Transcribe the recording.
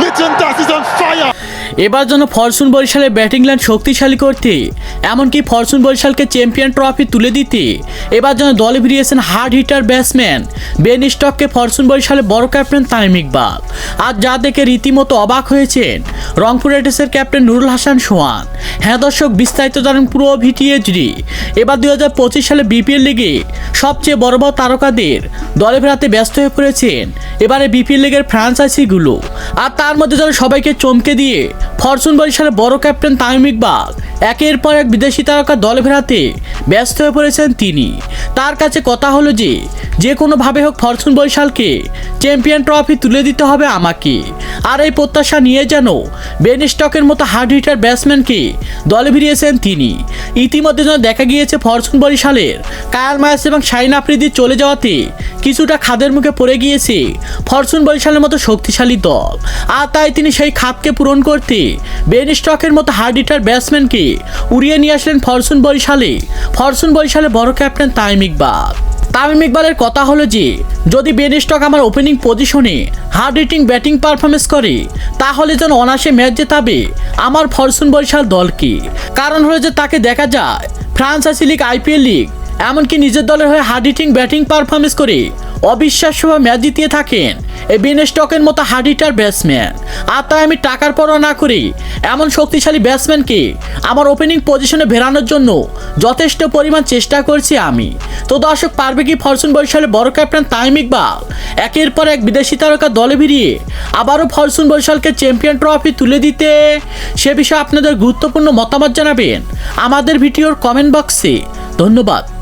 Litton Das is on fire. এবার যেন Fortune বরিশালের ব্যাটিং লাইন শক্তিশালী করতে, এমনকি ফরচুন বরিশালকে চ্যাম্পিয়ন ট্রফি তুলে দিতে। এবার যেন দলে ফিরিয়েছেন হার্ড হিটার ব্যাটসম্যান বেন স্টককে ফরচুন বরিশালের বড় ক্যাপ্টেন তামিম ইকবাল। আর যা দেখে রীতিমতো অবাক হয়েছেন রংপুর রাইডার্সের ক্যাপ্টেন নুরুল হাসান সোহান। হ্যাঁ দর্শক, বিস্তারিত জানেন পুরো ভিটিএইচডি এবার দুই হাজার পঁচিশ সালে বিপিএল লিগে সবচেয়ে বড় বড় তারকাদের দলে ফেরাতে ব্যস্ত হয়ে পড়েছেন। এবারে বিপিএল লিগের ফ্রাঞ্চাইজিগুলো। আর তার মধ্যে যেন সবাইকে চমকে দিয়ে ফরচুন বরিশালের বড় ক্যাপ্টেন তামিম ইকবাল। একের পর এক বিদেশি তারকা দলে ফেরাতে ব্যস্ত হয়ে পড়েছেন তিনি। তার কাছে কথা হলো যে যে কোনোভাবে হোক ফরচুন বরিশালকে চ্যাম্পিয়ন ট্রফি তুলে দিতে হবে আমাকে। আর এই প্রত্যাশা নিয়ে যেন বেন স্টকের মতো হার্ড হিটার ব্যাটসম্যানকে দলে ফিরিয়েছেন তিনি। ইতিমধ্যে যেন দেখা গিয়েছে ফরচুন বরিশালের কায়াল মায়াস এবং শাইন আফ্রিদি চলে যাওয়াতে কিছুটা খাদের মুখে পড়ে গিয়েছে ফরচুন বরিশালের মতো শক্তিশালী দল। আর তাই তিনি সেই খাতকে পূরণ করতে বেন স্টকের মতো হার্ড হিটার ব্যাটসম্যানকে উড়িয়ে নিয়ে আসলেন ফরচুন বরিশালে ফরচুন বরিশালে বড় ক্যাপ্টেন তাইম ইকবাল। তামিম ইকবালের কথা হলো যে, যদি বেন স্টক আমার ওপেনিং পজিশনে হার্ড হিটিং ব্যাটিং পারফরমেন্স করে, তাহলে যেন অনাসে ম্যাচ জেতাবে আমার ফরচুন বরিশাল দলকে। কারণ হলো যে তাকে দেখা যায় ফ্রান্সাইসি লিগ আইপিএল লিগ, এমনকি নিজের দলের হয়ে হার্ড হিটিং ব্যাটিং পারফরমেন্স করে অবিশ্বাস্যভাবে ম্যাচ জিতিয়ে থাকেন এই বেন স্টকের মতো হার্ড হিটার ব্যাটসম্যান আর তাই আমি টাকার পরোয়া না করে এমন শক্তিশালী ব্যাটসম্যানকে আমার ওপেনিং পজিশনে ভেরানোর জন্য যথেষ্ট পরিমাণ চেষ্টা করছি আমি। তো দর্শক, পারবে কি ফরচুন বরিশালের বড় ক্যাপ্টেন তাইম ইকবাল? একের পর এক বিদেশি তারকা দলে ভিড়িয়ে আবারও ফরচুন বরিশালকে চ্যাম্পিয়ন ট্রফি তুলে দিতে? সে বিষয়ে আপনাদের গুরুত্বপূর্ণ মতামত জানাবেন আমাদের ভিডিওর কমেন্ট বক্সে। ধন্যবাদ।